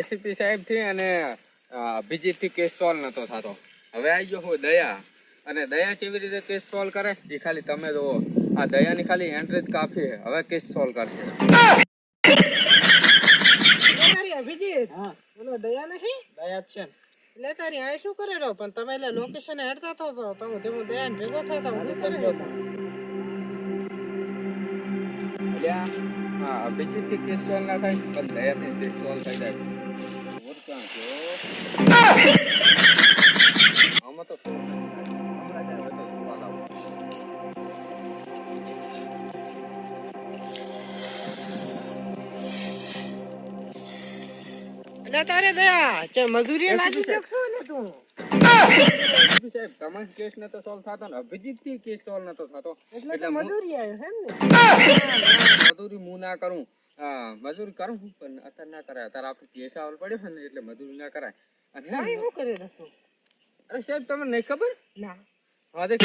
ACP સાહેબથી અને અભિજીતથી case solve નતો થતો. હવે આવી ગયો હું દયા. અને દયા કેવી રીતે કેસ સોલ્વ કરે? એ ખાલી તમે જુઓ. આ દયાની ખાલી એન્ટ્રી જ કાફી છે. હવે કેસ સોલ્વ કરશે. અભિજીત. હા. ઓલો દયા નથી? દયા છે ને. એટલે તારી આ શું કરે રહ્યો? પણ તમે એટલે લોકેશન હેડતા થો તો તમે ધીમું દયાને ભેગો થતા હું કરે અભિજીત કેસ સોલ્વ ના થાય? પણ દયા થી કેસ સોલ્વ થઈ જાય. તારે દયા છે મજૂરી લાગી શકશો ને તું? એસીપી સાહેબ તમારો કેસ નતો સોલ્વ થતો ને અભિજીતથી કેસ સોલ્વ નતો થતો. એટલે એટલે તો હું- મજૂરી આવ્યો એમ ને? મજૂરી હું ના કરું. હા, મજૂરી કરું છું, પણ અત્યારે ના કરાય. અત્યારે આપણે કેસ આવલ પડ્યો છે ને એટલે મજૂરી ના કરાય. અને શું કરે રસ્તો અરે સાહેબ તમને નહીં ખબર? ના. હા દેખ.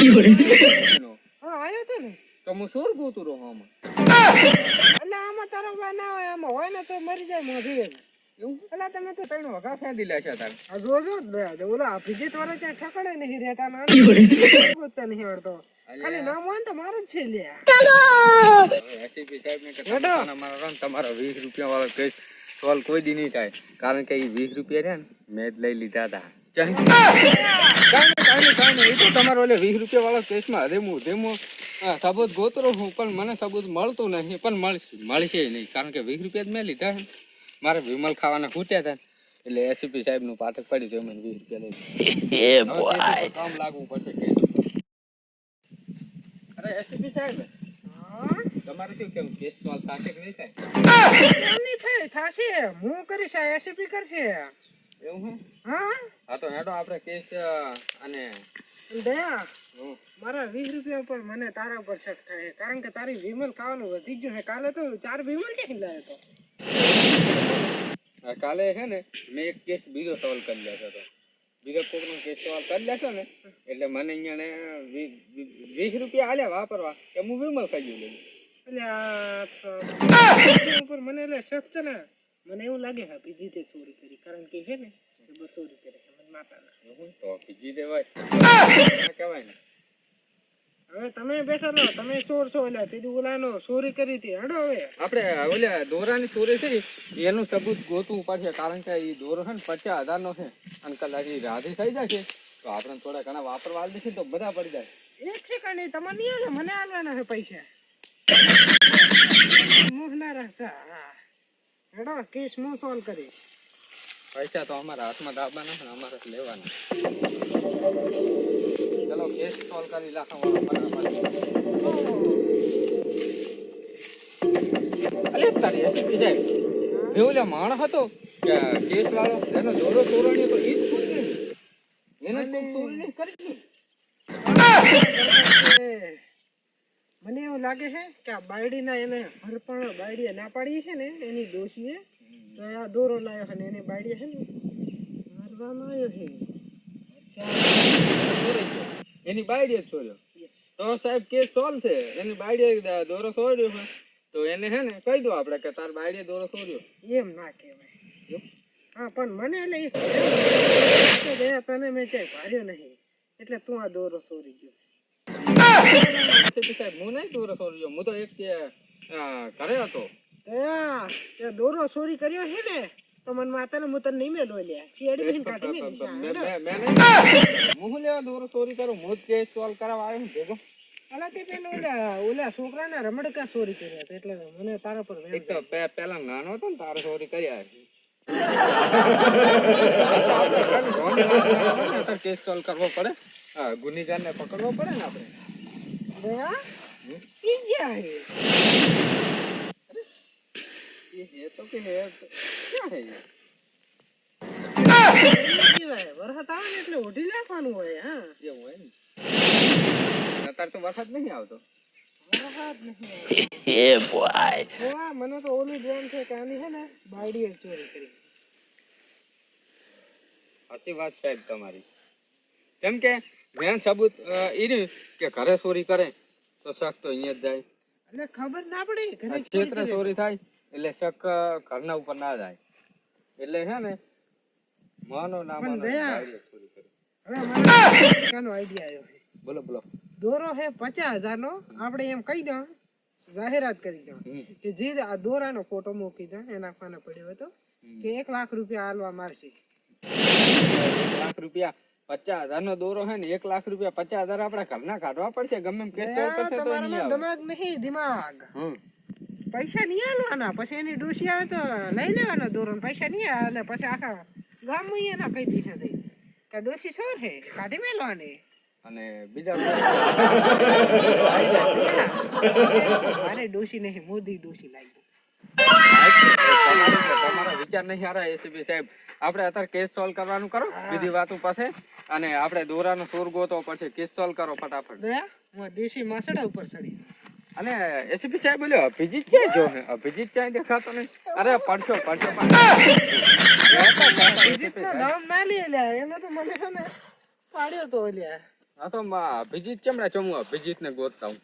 હા આવ્યો તો ને. તો હું શું ગોતું રહું આમાં? એટલે આમાં તારો ભાઈ ના હોય આમાં હોય ને તો મરી જાય મોઢી એવું? એટલે તમે તો ત્રણ વગા ફેંદી લે છે તારે. જોજો ઓલા અભિજીત વાળા ત્યાં ઠકડે નહીં રહેતા ના નહીં આવડતો. ખાલી નામ હોય ને તો મારું જ છે એસીપી સાહેબ ને કે મારા રન તમારો વીસ રૂપિયા વાળો કેસ સોલ્વ કોઈ દી નહીં થાય. કારણ કે એ વીસ રૂપિયા રહ્યા ને મેં જ લઈ લીધા હતા. તો તમારો ઓલે વીસ રૂપિયા વાળો કેસમાં રેમું હા, સબૂત ગોતરો હું પણ મને સબૂત મળતું નહીં પણ મળશે મળશે નહીં. કારણ કે વીસ રૂપિયા જ મેં લીધા ને. મારે વિમલ ખાવાના ખૂટ્યા હતા. ને. એટલે એસીપી સાહેબનું પાઠક પડ્યું છે મને વીસ રૂપિયા લઈ કામ લાગવું પડશે અરે એસીપી સાહેબ તમારે શું કેવું કેસ સોલ્વ થશે નહીં થાય નહીં થાય થશે હું કરીશ એસીપી કરશે હે હા તો હેડો આપણે કેસ અને દયા મારા વીસ રૂપિયા ઉપર મને તારા પર શક થાય કારણ કે તારી વિમલ ખાવાનું વધી ગયું છે કાલે તો ચાર વિમલ ક્યાંથી લાવ્યો તો આ કાલે છે ને, મેં એક કેસ બીજો સોલ્વ કરી લેતો હતો. બીજો કોકનો સોલ્વ કરી લેશો ને એટલે મને અહીંયા વીસ રૂપિયા આલ્યા વાપરવા કે હું વિમલ ખાઈ ગયું એટલે આ ઉપર મને એટલે શક છે ને. મને એવું લાગે હા બીજી તે ચોરી કરી કારણ કે છે ને બસો રૂપિયા માતાના. તો બીજી દેવાય કહેવાય ને. હવે તમે બેઠા રહો તમે ચોર છો એટલે તીધું ઓલાનો ચોરી કરી હતી. હડો હવે. આપણે ઓલે દોરાની ચોરી થઈ એનું સબૂત ગોતવું પડશે કારણ કે એ દોરો છે ને પચાસ હજારનો છે. અને એ રાધી થઈ જશે તો આપણે થોડા ઘણા વાપરવા દઈશું તો બધા પડી જાય. એક સેકન્ડ નહીં? તમારે નહીં આવે મને આલવાના છે પૈસા. મુખ ના રાખતા. હેડો કેસ હું સોલ્વ કરીશ. પૈસા તો અમારા હાથમાં દાબવાના ને અમારે લેવાના. સોલ્વ કરી લાખા અલે તારી એસીપી સાહેબ જે લે માણસ હતો કે કેસ વાળો એનો દોરો તોરણી તો ઈ જ છૂટને એને તો તોરણી કરી મને એવું લાગે છે કે આ બાયડીના એને હરપણ બાયડીએ ના પાડી છે ને એની દોષીએ તો આ દોરો લાવ્યો છે ને એની બાયડીએ છે ને મારવામાં આવ્યો છે એની બાયડી જ છોડ્યો. તો સાહેબ કેસ સોલ્વ છે? એની બાયડીએ દોરો છોડ્યો છે. તો એને હે ને કહી દો આપણે કે તાર બાયડીએ દોરો છોડ્યો એમ ના કહેવાય. હા પણ મને એટલે ગયા તને મેં ક્યાંય ભાર્યો નહીં. એટલે તું આ દોરો છોડી ગયો. સાહેબ હું નહીં દોરો છોડ્યો હું તો એક ઘરે હતો. ગયા દોરો ચોરી કર્યો છે ને? તો મને માતાને હું તને નહીં મેલો લ્યા. શેડી બહેન કાઢી મેલી હું લેવા દોરો? ચોરી કરું. હું જ કેસ સોલ્વ કરાવવા આવ્યો ભેગો. અલા તે પેલો ઓલા ઓલા છોકરાના રમડકા ચોરી કર્યા હતા. એટલે મને તારા પર એક તો પેલા નાનો હતો ને તારે ચોરી કર્યા છે. કેસ સોલ્વ કરવો પડે. હા ગુનેગારને પકડવો પડે ને આપણે. ગયા ઈ ગયા હે એ- એ તો કે એ તો- ક્યાં છે એ? એમ કહેવાય વરસાદ આવે ને એટલે ઓઢી નાખવાનું હોય હા એવું હોય ને અત્યારે તો વરસાદ નહીં આવતો વરસાદ નહીં હા મને તો ઓલું જોવાનું છે કે આની છે ને બાયડીએ ચોરી કરી સાચી વાત સાહેબ તમારી કેમ કે મેન સબૂત અ, ઈ રહ્યું કે ઘરે ચોરી કરે તો શક તો અહીંયા જ જાય એટલે ખબર ના પડે ઘરે આ ચોરી ક્ષેત્ર કરી. ચોરી થાય એટલે શક ઘરના ઉપર ના જાય. એટલે હે ને માનો ના માનો આઈડિયા બોલો બોલો. દોરો હે પચાસ હજાર નો આપણે એમ કહી દો જાહેરાત કરી દો કે જે આ દોરાનો ફોટો મૂકી દો એના ખાને પડ્યો હતો કે એક લાખ રૂપિયા હાલવા મારશે. લાખ રૂપિયા પચાસ હજાર નો દોરો હે ને એક લાખ રૂપિયા પચાસ હજાર આપડે ઘરના કાઢવા પડશે ગમે એમ કેસ ચાલ કરશે તો નહીં તમારામાં આવે. દિમાગ નહીં દિમાગ. પૈસા નહીં આલવાના. પછી એની ડોસી આવે તો લઈ લેવાનો દોરો પૈસા નહીં આવે પછી આખા ગામ એના કહી દીશે થઈ કે ડોસી સોર છે. કાઢી મેલવાની. અને બીજા મારે ડોસી નહીં મોદી ડોસી લાગી. તમારો વિચાર નહીં હારા એસીબી સાહેબ. આપણે અત્યારે કેસ સોલ્વ કરવાનું કરો. બીજી વાતો પાસે. અને આપણે દોરાનો સુર ગોતો પછી કેસ સોલ્વ કરો ફટાફટ. દેશી માસડા ઉપર ચડી. અને એસીપી સાહેબ બોલ્યો અભિજીત ક્યાં જો હે? અભિજીત ક્યાંય દેખાતો નહીં? અરે પડશો પડશો પડશો. અભિજીતનું નામ ના લે લ્યા એને તો મને છે ને પાડ્યો તો લ્યા. હા તો માં અભિજીત ચમડા ચમુ અભિજીત ને ગોતતા હું.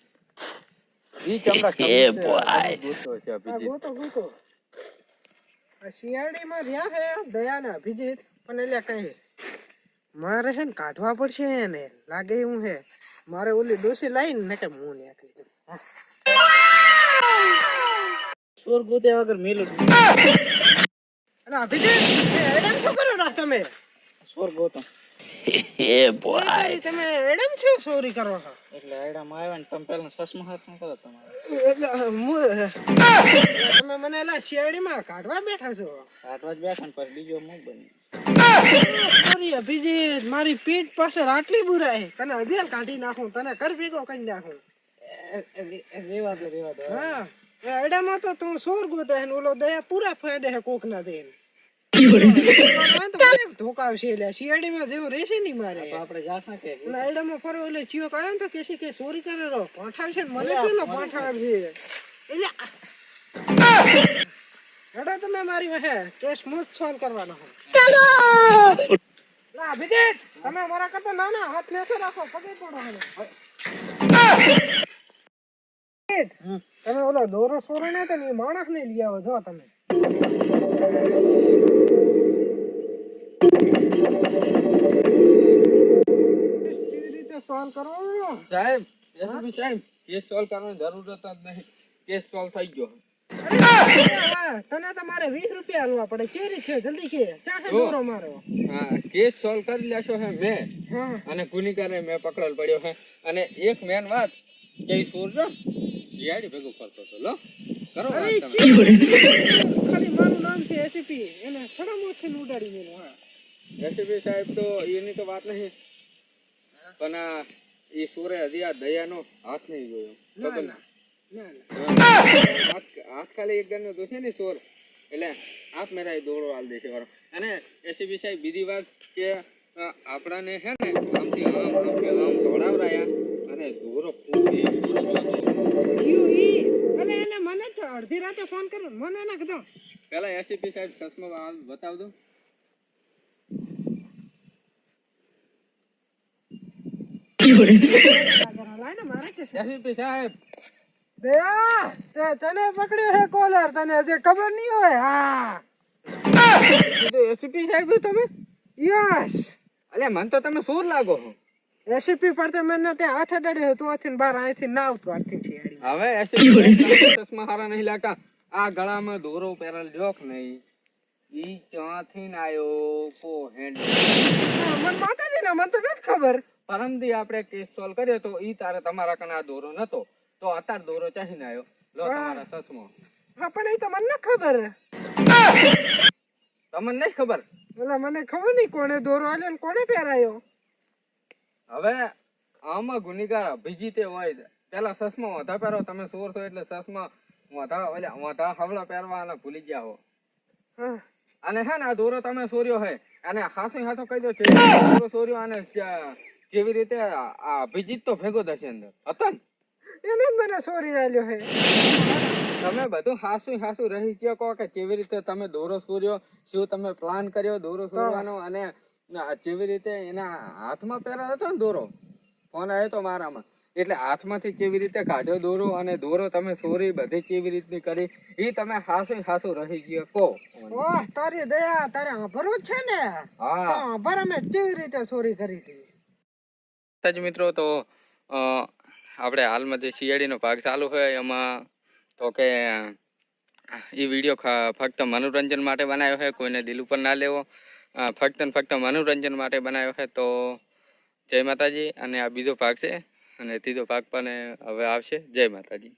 ઈ ચમડા ચમુ ગોતતો છે આ અભિજીત. ગોતો ગોતો. આ શિયાળીમાં રહ્યા હે દયા ને અભિજીત? પણ એટલે કઈ મારે છે ને કાઢવા પડશે એને લાગે એવું હે. મારે ઓલી ડોસી લાઈને ને કે હું નીકળી દઉં હા. સોર ગોત્યા વગર મેલું અને અભિજીત એડમ શું કરો રા તમે? સોર ગોતો એ બોય તમે એડમ શું સોરી કરો છો? એટલે એડમ આવ્યા ને તમે પહેલા સસમા હાથ ન કરો તમારે. એટલે હું તમે મને એલા શિયાળીમાં કાઢવા બેઠા છો? કાઢવા જ બેઠા ને પછી બીજો મુખ બની મારી અભિજીત મારી પીઠ પાસે આટલી બુરાઈ. તને અભિયાલ કાઢી નાખું તને કર ભેગો કરી નાખું. રેવા દો રેવા દો હા. એ અડામાં તો તું સોર ગોતે હે ને ઓલો દયા પૂરા ફાયદે હે કોક ના દે ધોકાવશે એટલે શિયાળીમાં જેવું રહેશે નહીં મારે. તો આપણે જાશ ના કે અને આયડામાં ફરો એટલે ચિયો ને તો કે છે કે ચોરી કરે રો પાઠાવશે ને મને પેલો પાઠાવશે એટલે હેડો તમે મારી વહે કેસ મુજ સોલ્વ કરવાનો હો. ના અભિજીત તમે મારા કરતા નાના હાથ નેસો રાખો પગે પડો હવે તમે ઓલો દોરો સોરો ને તો ને એ માણસ ને લઈ આવો જો તમે. સોલ્વ કરો સાહેબ એસીપી સાહેબ કેસ સોલ્વ કરવાની જરૂરત જ નહીં. કેસ સોલ્વ થઈ ગયો. તને તો મારે વીસ રૂપિયા હાલવા પડે. કેરી છે? જલ્દી કે. ચાહે. દોરો મારો. હા કેસ સોલ્વ કરી લેશો હે મેં. અને ગુનેગારને મેં પકડેલ પડ્યો હે. અને એક મેન વાત કે ઈ સોર ભેગું કરતો લો. કરો ખાલી મારું નામ છે એસીપી એને થોડા મોથી ઉડાડી મેલું હા એસીપી સાહેબ તો એની તો વાત નહીં. પણ આ એ સોરે હજી આ દયાનો હાથ નહીં જોયો. ના ખબર હાથ ખાલી એક ગણનો દોશે ને સોર. એટલે આપ મેરા દોડો હાલ દેશે વાળો. અને એસીબી સાહેબ બીજી વાત કે આપણાને હે ને આમથી આમ આમથી આમ દોડાવરાયા અને દોરો ફૂટી સોર જોતો ઈ. ઈ અને એને મને જ અડધી રાતે ફોન કર્યો મને ના કીધો પેલા એસીપી સાહેબ ચશ્મા બતાવ દો. એસીપી સાહેબ. દયા તને પકડ્યો હે કોલર તને હજી ખબર નહીં હોય હા. એસીપી સાહેબ તમે? યસ. અલે મને તો તમે શું લાગો એસીપી પર તો મને ત્યાં હાથે ડડ્યો તું આથી બાર અહીંથી ના આવતો આથી હવે ચશ્મા હારા નહીં લાગતા આ ગળામાં દોરો પહેરેલ જોક નહીં? ઈ ક્યાંથી ને આયો કો હેન્ડ મને માતાજી ના મને તો નથી ખબર. પરમદી આપણે કેસ સોલ્વ કર્યો તો ઈ તારે તમારા કને આ દોરો નતો. તો અત્યારે દોરો ચાહી ને આવ્યો લો તમારા સસમો. હા પણ એ તો મને ના ખબર. તમને નહીં ખબર? એટલે મને ખબર નહીં કોણે દોરો આલ્યો ને કોણે પહેરાયો. હવે આમાં ગુનેગાર અભિજીતે હોય પેલા સસમા વધા પહેરો તમે સોર છો એટલે સસમા વધા ઓલા વધા હવળા પહેરવાના ભૂલી ગયા હો. અને હે ને આ દોરો તમે સોર્યો હે અને હાથો હાથો કહી દો છે દોરો સોર્યો અને જેવી રીતે આ અભિજીત તો ભેગો થશે અંદર. હતો ને? એને જ મને સોરી આલ્યો હે. તમે બધું હાસુ હાસુ રહી છે કહો કે કેવી રીતે તમે દોરો સોર્યો શું તમે પ્લાન કર્યો દોરો સોરવાનો અને કેવી જેવી રીતે એના હાથમાં પહેરાયો હતો ને દોરો ફોન આવ્યો તો મારામાં. એટલે હાથમાંથી કેવી રીતે કાઢ્યો દોરો અને દોરો તમે ચોરી બધી કેવી રીતની કરી એ તમે હાસુ હાસુ રહી ગયો કહો. ઓહ તારી દયા તારે આભરું જ છે ને? તો હા આભર અમે કેવી રીતે ચોરી કરી હતી? જ મિત્રો તો આપણે હાલમાં જે શિયાળીનો ભાગ ચાલુ હોય એમાં તો કે એ વીડિયો ફક્ત મનોરંજન માટે બનાવ્યો છે કોઈને દિલ ઉપર ના લેવો. ફક્ત ને ફક્ત મનોરંજન માટે બનાવ્યો છે તો જય માતાજી અને આ બીજો ભાગ છે અને ત્રીજો ભાગ પણ હવે આવશે. જય માતાજી.